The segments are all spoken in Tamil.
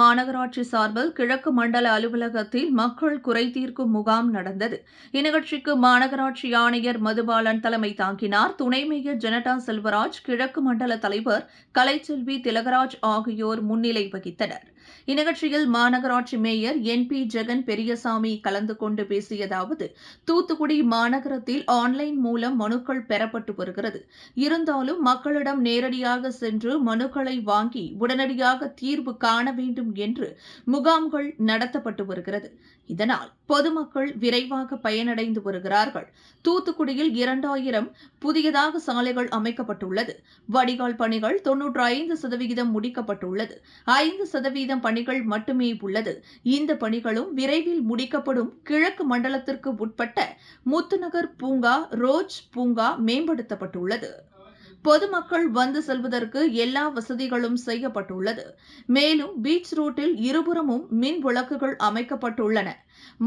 மாநகராட்சி சார்பில் கிழக்கு மண்டல அலுவலகத்தில் மக்கள் குறை தீர்க்கும் முகாம் நடந்தது. இந்நிகழ்ச்சிக்கு மாநகராட்சி ஆணையர் மதுபாலன் தலைமை தாங்கினார். துணை மேயர் ஜனடா செல்வராஜ் கிழக்கு மண்டல தலைவர் கலைச்செல்வி திலகராஜ் ஆகியோர் முன்னிலை வகித்தனர். இந்நிகழ்ச்சியில் மாநகராட்சி mayor N P Jegan Periyasamy கலந்து கொண்டு பேசியதாவது தூத்துக்குடி மாநகரத்தில் ஆன்லைன் மூலம் மனுக்கள் பெறப்பட்டு வருகிறது. இருந்தாலும் மக்களிடம் நேரடியாக சென்று மனுக்களை வாங்கி உடனடியாக தீர்வு காண வேண்டும் என்று முகாம்கள் நடத்தப்பட்டு வருகிறது. இதனால் பொதுமக்கள் விரைவாக பயனடைந்து வருகிறார்கள். தூத்துக்குடியில் இரண்டாயிரம் புதியதாக சாலைகள் அமைக்கப்பட்டுள்ளது. வடிகால் பணிகள் தொன்னூற்று ஐந்து சதவிகிதம் முடிக்கப்பட்டுள்ளது. ஐந்து சதவீதம் பணிகள் மட்டுமே உள்ளது. இந்த பணிகளும் விரைவில் முடிக்கப்படும் கிழக்கு மண்டலத்திற்கு உட்பட்ட முத்துநகர் பூங்கா ரோஜ் பூங்கா மேம்படுத்தப்பட்டுள்ளது. பொதுமக்கள் வந்து செல்வதற்கு எல்லா வசதிகளும் செய்யப்பட்டுள்ளது. மேலும் பீச் ரோட்டில் இருபுறமும் மின் விளக்குகள் அமைக்கப்பட்டுள்ளன.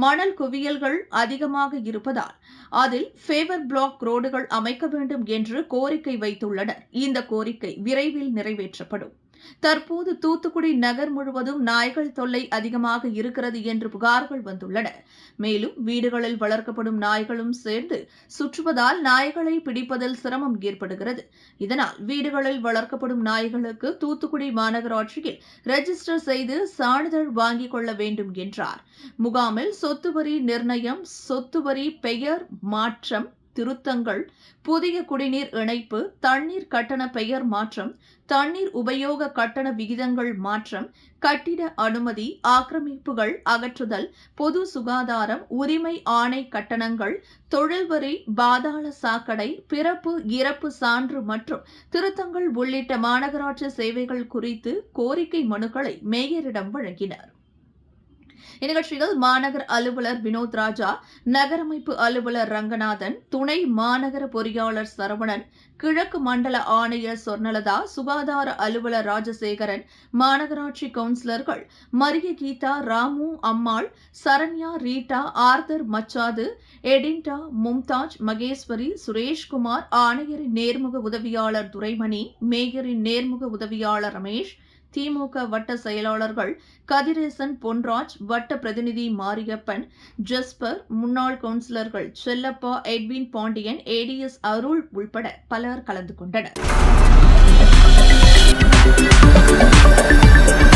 மணல் குவியல்கள் அதிகமாக இருப்பதால் அதில் ஃபேவர் பிளாக் ரோடுகள் அமைக்க வேண்டும் என்று கோரிக்கை வைத்துள்ளனர். இந்த கோரிக்கை விரைவில் நிறைவேற்றப்படும். தற்போது தூத்துக்குடி நகர் முழுவதும் நாய்கள் தொல்லை அதிகமாக இருக்கிறது என்று புகார்கள் வந்துள்ளன. மேலும் வீடுகளில் வளர்க்கப்படும் நாய்களும் சேர்ந்து சுற்றுவதால் நாய்களை பிடிப்பதில் சிரமம் ஏற்படுகிறது. இதனால் வீடுகளில் வளர்க்கப்படும் நாய்களுக்கு தூத்துக்குடி மாநகராட்சியில் ரெஜிஸ்டர் செய்து சான்றிதழ் வாங்கிக் கொள்ள வேண்டும் என்றார். முகாமில் சொத்து வரி நிர்ணயம் சொத்து வரி பெயர் மாற்றம் திருத்தங்கள் புதிய குடிநீர் இணைப்பு தண்ணீர் கட்டண பெயர் மாற்றம் தண்ணீர் உபயோக கட்டண விகிதங்கள் மாற்றம் கட்டிட அனுமதி ஆக்கிரமிப்புகள் அகற்றுதல் பொது சுகாதாரம் உரிமை ஆணை கட்டணங்கள் தொழில் வரி பாதாள சாக்கடை பிறப்பு இறப்பு சான்று மற்றும் திருத்தங்கள் உள்ளிட்ட மாநகராட்சி சேவைகள் குறித்து கோரிக்கை மனுக்களை மேயரிடம் வழங்கினர். இந்நிகழ்ச்சியில் மாநகர அலுவலர் வினோத் ராஜா நகரமைப்பு அலுவலர் ரங்கநாதன் துணை மாநகர பொறியாளர் சரவணன் கிழக்கு மண்டல ஆணையர் சொர்ணலதா சுகாதார அலுவலர் ராஜசேகரன் மாநகராட்சி கவுன்சிலர்கள் Maria Geetha Ramu Ammal Saranya Rita Arthur Machado எடின்டா Mumtaz Maheswari Sureshkumar ஆணையரின் நேர்முக உதவியாளர் துரைமணி மேயரின் நேர்முக உதவியாளர் ரமேஷ் திமுக வட்ட செயலாளர்கள் கதிரேசன் பொன்ராஜ் வட்ட பிரதிநிதி மாரியப்பன் ஜஸ்பர் முன்னாள் கவுன்சிலர்கள் செல்லப்பா எட்வின் பாண்டியன் ஏடிஎஸ் அருள் உள்பட பலர் கலந்து கொண்டனர் Thank you.